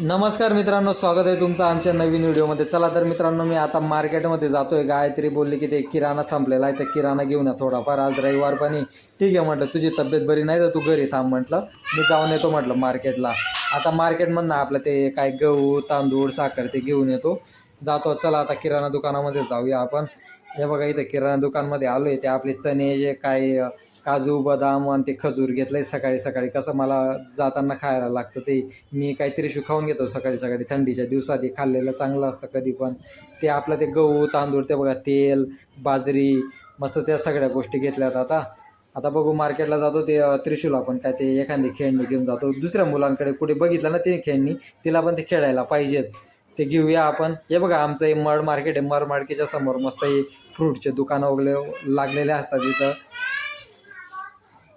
नमस्कार मित्रांनो स्वागत आहे तुमचं आमच्या नवीन व्हिडिओमध्ये. चला तर मित्रांनो मी आता मार्केटमध्ये जातो आहे गायत्री बोलली की ते किराणा संपलेला आहे तर किराणा घेऊन या थोडाफार. आज रविवार पण ठीक आहे म्हटलं तुझी तब्येत बरी नाही तर तू घरी थांब म्हटलं. मी जाऊन येतो म्हटलं मार्केटला. आता मार्केटमधनं आपलं ते काय गहू तांदूळ साखर ते घेऊन येतो. जातो चला आता किराणा दुकानामध्ये जाऊया आपण. हे बघा इथं किराणा दुकानमध्ये आलो आहे ते आपले चणे जे काय काजू बदाम आणि ते खजूर घेतलंय सकाळी सकाळी. कसं मला जाताना खायला लागतं ते. मी काहीतरी शू खाऊन घेतो सकाळी सकाळी. थंडीच्या दिवसात हे खाल्लेलं चांगलं असतं कधी पण. ते आपलं ते गहू तांदूळ ते बघा तेल बाजरी मस्त त्या सगळ्या गोष्टी घेतल्यात आता. आता बघू मार्केटला जातो ते त्रिशूल आपण काय ते एखादी खेळणी घेऊन जातो. दुसऱ्या मुलांकडे कुठे बघितलं ना ते खेळणी तिला पण ते खेळायला पाहिजेच. ते घेऊया आपण. हे बघा आमचं हे मड मार्केट आहे. मड मार्केटच्या समोर मस्त हे फ्रूटचे दुकानं वगैरे लागलेले असतात इथं.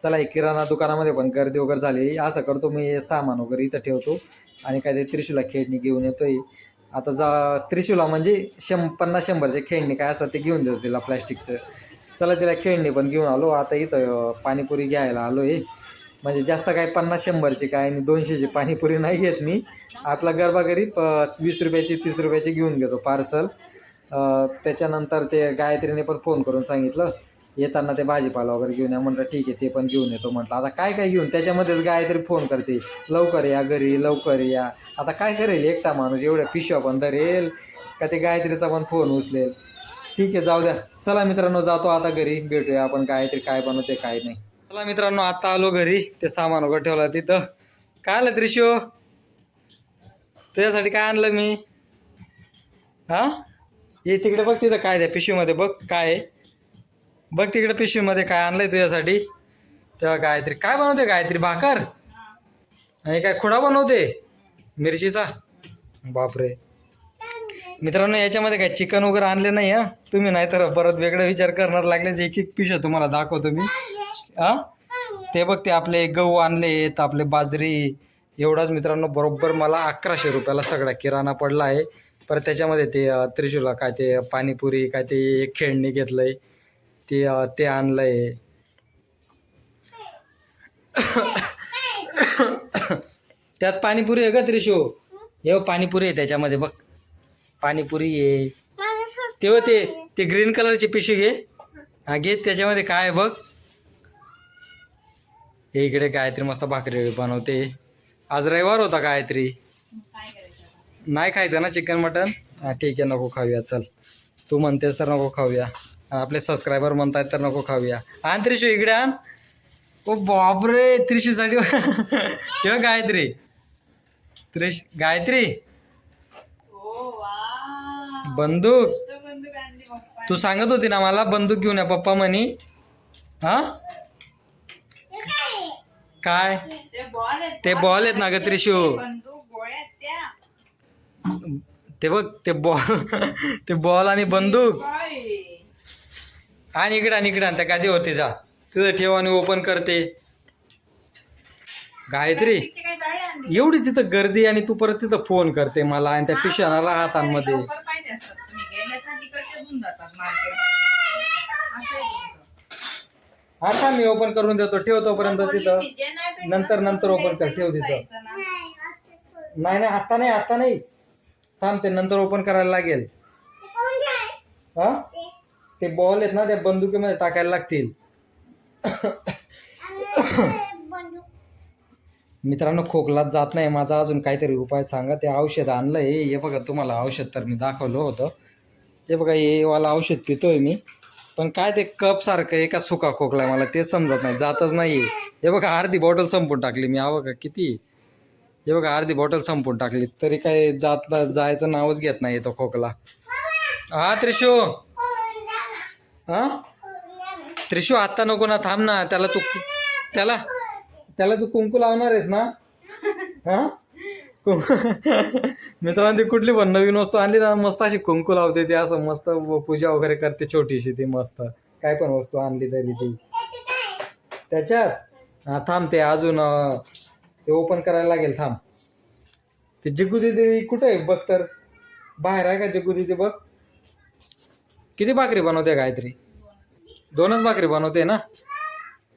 चला एक किराणा दुकानामध्ये पण गर्दी वगैरे झाली. असं करतो मी हे सामान वगैरे इथं ठेवतो आणि काय ते त्रिशूला खेळणी घेऊन येतोय. आता जा त्रिशूला म्हणजे शं पन्नास शंभरचे खेळणी काय असतात ते घेऊन देतो तिला प्लॅस्टिकचं. चला तिला खेळणी पण घेऊन आलो. आता इथं पाणीपुरी घ्यायला आलो आहे म्हणजे जास्त काय पन्नास शंभरची काय आणि दोनशेची पाणीपुरी नाही घेत मी. आपला गरबा प वीस रुपयाची तीस रुपयाची घेऊन घेतो पार्सल त्याच्यानंतर ते गायत्रीने पण फोन करून सांगितलं. येताना ते भाजीपाला वगैरे घेऊन या म्हटलं ठीक आहे ते पण घेऊन येतो म्हटलं. आता काय काय घेऊन त्याच्यामध्येच गायत्री फोन करते. लवकर या घरी लवकर या. आता काय करेल एकटा माणूस एवढ्या पिशव्या पण धरेल का ते गायत्रीचा पण फोन उचलेल. ठीक आहे जाऊ द्या. चला मित्रांनो जातो आता घरी. भेटूया आपण गायत्री काय बनवते काय नाही. चला मित्रांनो आता आलो घरी. ते सामान वगैरे ठेवलं तिथं. काय आलं त्रिशो? तुझ्यासाठी काय आणलं मी? हा? ये तिकडे बघ तिथं काय द्या पिशवीमध्ये बघ काय आहे. बघ तिकडे पिशवीमध्ये काय आणलंय तुझ्यासाठी. तेव्हा गायत्री काय बनवते गायत्री? भाकर? आणि काय खुडा बनवते? मिरचीचा? बापरे. मित्रांनो याच्यामध्ये काय चिकन वगैरे आणले नाही हा? तुम्ही नाही तर परत वेगळा विचार करणार लागलेच. एक एक पिशव्या तुम्हाला दाखवतो मी. हा? ते बघ ते आपले गहू आणलेत आपले बाजरी. एवढाच मित्रांनो बरोबर मला अकराशे रुपयाला सगळा किराणा पडला आहे. परत त्याच्यामध्ये ते अं, त्रिशूला काय ते पाणीपुरी काय ते एक खेळणी घेतलंय. ते ते ते आणलंय. त्यात पाणीपुरी आहे का त्रिशो? हे पाणीपुरी आहे त्याच्यामध्ये बघ. पाणीपुरी आहे तेव्हा ते ते ग्रीन कलरची पिशवी घे. हा घे त्याच्यामध्ये काय आहे बघ. हे इकडे गायत्री मस्त भाकरी बनवते. आज रविवार होता गायत्री. नाही खायचं ना चिकन मटन? हा ठीक आहे नको खाऊया चल. तू म्हणतेस तर नको खाऊया. आपले सबस्क्रायबर म्हणतायत तर नको खाऊया. आण त्रिशू इकडे आण. ओ बापरे त्रिशूसाठी किंवा गायत्री. त्रिश गायत्री. बंदूक. तू सांगत होती ना मला बंदूक घेऊन या पप्पा म्हणी. हा? काय? ते बॉल आहेत ना ग त्रिशू. ते बघ ते बॉल ते बॉल आणि बंदूक. आणि इकडे आणि इकडे आण त्या गादीवरती जा. तिथं ठेव आणि ओपन करते. गायत्री एवढी तिथं गर्दी आणि तू परत तिथं फोन करते मला आणि त्या पिशव्याला हातांमध्ये. आता मी ओपन करून देतो. ठेव तोपर्यंत तिथं. नंतर नंतर ओपन कर. ठेव तिथं. नाही नाही आता नाही आता नाही. थांब ते नंतर ओपन करायला लागेल. हा? ते बॉल आहेत ना त्या बंदुकीमध्ये टाकायला लागतील. मित्रांनो खोकलात जात नाही. माझा अजून काहीतरी उपाय सांगा. ते औषध आणलंय. हे बघा तुम्हाला औषध तर मी दाखवलं होतं. हे बघा हे वाला औषध पितोय मी. पण काय ते कप सारखं एका सुका खोकला मला ते समजत नाही. जातच नाही हे बघा अर्धी बॉटल संपून टाकली मी. हा बघा किती? हे बघा अर्धी बॉटल संपून टाकली. तरी काय जात जायचं नावच घेत नाही तो खोकला. हा त्रिशू! हा? त्रिशू आत्ता नको ना थांब ना. त्याला तू त्याला त्याला तू कुंकू लावणार आहेस ना? हां? कुंकू मित्रांनो ती कुठली पण नवीन वस्तू आणली ना मस्त अशी कुंकू लावते ती. असं मस्त पूजा वगैरे करते छोटीशी ती मस्त. काय पण वस्तू आणली तरी ती. त्याच्यात? हा थांब ते अजून ते ओपन करायला लागेल थांब. ते जिग्गू दिदी कुठे आहे? बघ तर. बाहेर आहे का जिग्गू दिदी बघ? किती भाकरी बनवते गायत्री? दोनच भाकरी बनवते ना?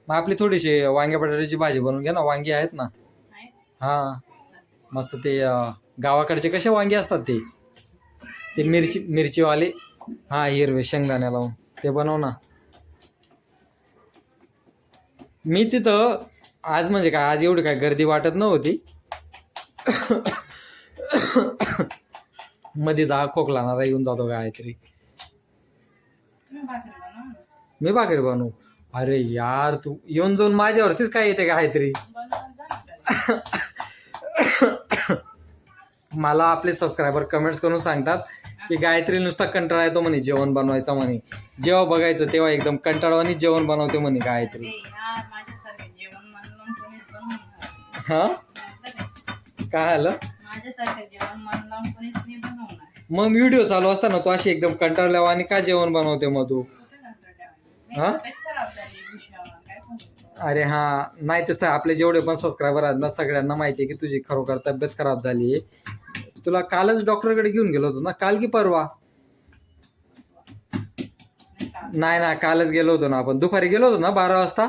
मग आपली थोडीशी वांग्या बटाट्याची भाजी बनवून घ्या ना वांगी आहेत ना? हा. मस्त ते गावाकडचे कसे वांगे असतात ते? ते मिरची मिरचीवाले? हा हिरवे शेंगदाण्या लावून. ते बनव ना. मी तिथं आज म्हणजे काय आज एवढी काय गर्दी वाटत नव्हती. मध्ये जा खोकला येऊन जातो काहीतरी तुम्ही भाकरी बनवा ना. मी भाकरी बनवू अरे यार तू येऊन जाऊन माझ्यावरतीच काय येते काहीतरी ना घरी. मला आपले सबस्क्रायबर कमेंट्स करून सांगतात की गायत्री नुसता कंटाळा येतो म्हणे जेवण बनवायचा म्हणे जेव्हा बघायचं तेव्हा एकदम कंटाळवानी जेवण बनवते म्हणे गायत्री हा काय? आलं मग व्हिडिओ चालू असताना तू अशी एकदम कंटाळल्यावा आणि का जेवण बनवते मग तू? हा? मी तब्येत खराब झाली भुशावर, काय सांगू? अरे हा नाही तसं आपले जेवढे पण सबस्क्रायबर आहेत ना सगळ्यांना माहिती आहे की तुझी खरोखर तब्येत खराब झाली आहे तुला कालच डॉक्टरकडे घेऊन गेलो होतो ना काल की परवा नाही ना कालच गेलो होतो ना आपण दुपारी गेलो होतो ना बारा वाजता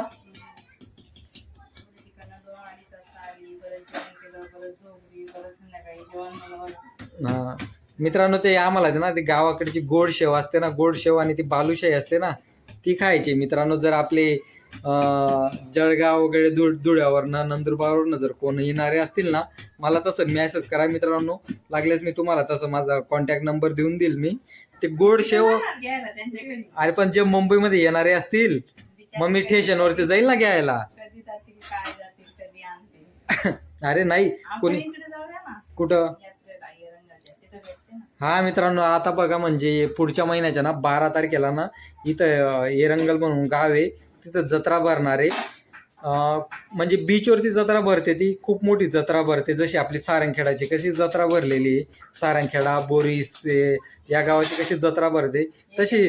हा. मित्रांनो ते आम्हाला ना ती गावाकडची गोड शेव असते ना गोड शेव आणि ती बालुशाही असते ना ती खायची. मित्रांनो जर आपले जळगाव वगैरे धुळ धुळ्यावरनं नंदुरबारवरनं जर कोण येणारे असतील ना मला तसं मेसेज करा मित्रांनो. लागल्यास मी तुम्हाला तसं माझा कॉन्टॅक्ट नंबर देऊन देईल मी. ते गोड शेव अरे पण जे मुंबईमध्ये येणारे असतील मग मी स्टेशनवरती जाईल ना घ्यायला. अरे नाही. कोणी कुठं यात्रेला रंगाच्या तिथं भेटते ना हा मित्रांनो आता बघा म्हणजे पुढच्या महिन्याच्या ना बारा तारखेला ना इथं एरंगल म्हणून गाव आहे. तिथं जत्रा भरणार आहे. म्हणजे बीचवरती जत्रा भरते ती खूप मोठी जत्रा भरते. जशी आपली सारंगखेडाची कशी जत्रा भरलेली आहे. सारंगखेडा बोरीस या गावाची कशी जत्रा भरते. तशी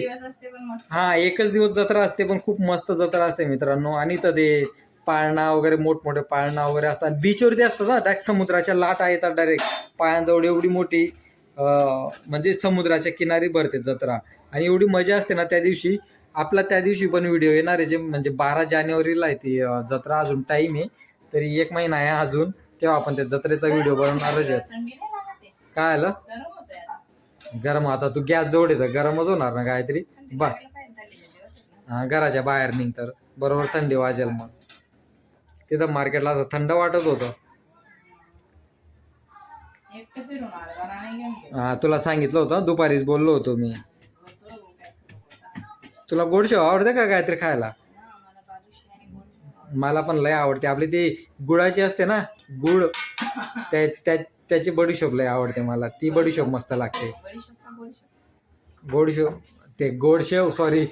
हा एकच दिवस जत्रा असते पण खूप मस्त जत्रा असते मित्रांनो. आणि इथं ते पाळणा वगैरे मोठमोठे पाळणा वगैरे असतात. बीचवरती असतात हा डायरेक्ट समुद्राच्या लाटा येतात डायरेक्ट पायांजवळ एवढी मोठी. म्हणजे समुद्राच्या किनारी भरते जत्रा. आणि एवढी मजा असते ना त्या दिवशी. आपला त्या दिवशी पण व्हिडिओ येणार आहे जे म्हणजे बारा जानेवारीला आहे ती जत्रा अजून टाईम आहे. तरी एक महिना आहे अजून. तेव्हा आपण त्या जत्रेचा व्हिडिओ बनवणारच आहे. काय आलं? गरम आता तू गॅस जवळ येतं गरमच होणार ना काहीतरी. बा. घराच्या बाहेर निघ तर. बरोबर थंडी वाजेल मग. तिथं मार्केटला असं थंड वाटत होतं. हा, तुला सांगितलं होतं दुपारीच बोललो होतो मी. तुला गोड शेव आवडते का काहीतरी खायला? मला पण लय आवडते. आपली ती गुळाची असते ना गुळ त्या त्या- त्याची बडीशोप लय आवडते मला. ती बडीशोप मस्त लागते. गोडशेव ते गोडशेव सॉरी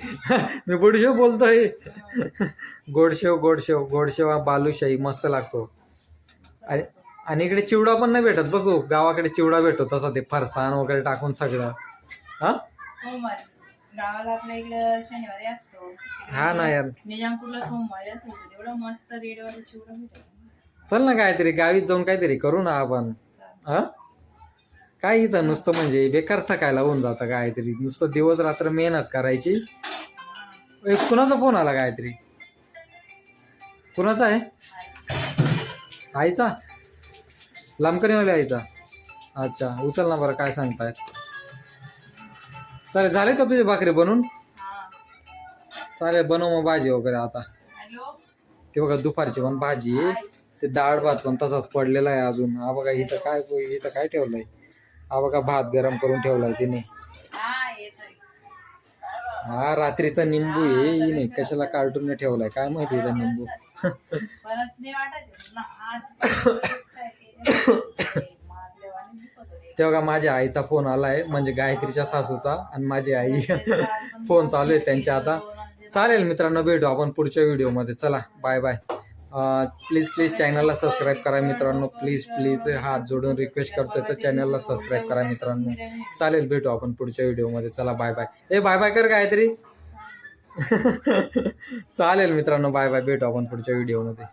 मी बडीशेव बोलतोय. गोडशेव गोडशेव गोडशेव हा बालुशाही मस्त लागतो. आणि आणि इकडे चिवडा पण नाही भेटत बघ. तू गावाकडे चिवडा भेटतो तसा ते फरसाण वगैरे टाकून सगळं. हा? सोमवारी गावाला आपल्या इकडे शनिवारी असतो. हा ना यार. निजामपूरला सोमवारी असेल तर तेवढं मस्त रेडवर चिवडा भेटेल चल ना काहीतरी गावीत जाऊन काहीतरी करू ना आपण. हा? काय इथं नुसतं म्हणजे बेकार थकायला होऊन जातं काहीतरी. नुसतं दिवस रात्र मेहनत करायची. कुणाचा फोन आला काहीतरी? कुणाचा आहे? आईचा? लांबकणीवाल्या आईचा अच्छा उचल ना बरं काय सांगताय. चालेल झाले का तुझे भाकरी बनवून चालेल बनव मग भाजी वगैरे आता. ते बघा दुपारची पण भाजी ते डाळ भात पण तसाच पडलेला आहे अजून. हा बघा इथं काय इथं काय ठेवलंय? हा बघा भात गरम करून ठेवलाय तिने. हा रात्रीचा निंबू आहे. हिने कशाला कार्टून ठेवलाय? काय माहिती निंबू? तेव्हा माझ्या आईचा फोन आलाय म्हणजे गायत्रीच्या सासूचा आणि माझी आई. फोन चालू आहे त्यांच्या आता. चालेल मित्रांनो भेटू आपण पुढच्या व्हिडिओमध्ये. चला बाय बाय प्लीज प्लीज चॅनलला सबस्क्राईब करा मित्रांनो. प्लीज प्लीज हात जोडून रिक्वेस्ट करतोय तर चॅनलला सबस्क्राईब करा मित्रांनो. चालेल भेटू आपण पुढच्या व्हिडिओमध्ये. चला बाय बाय ए बाय बाय कर काहीतरी चालेल मित्रांनो बाय बाय भेटू आपण पुढच्या व्हिडिओमध्ये.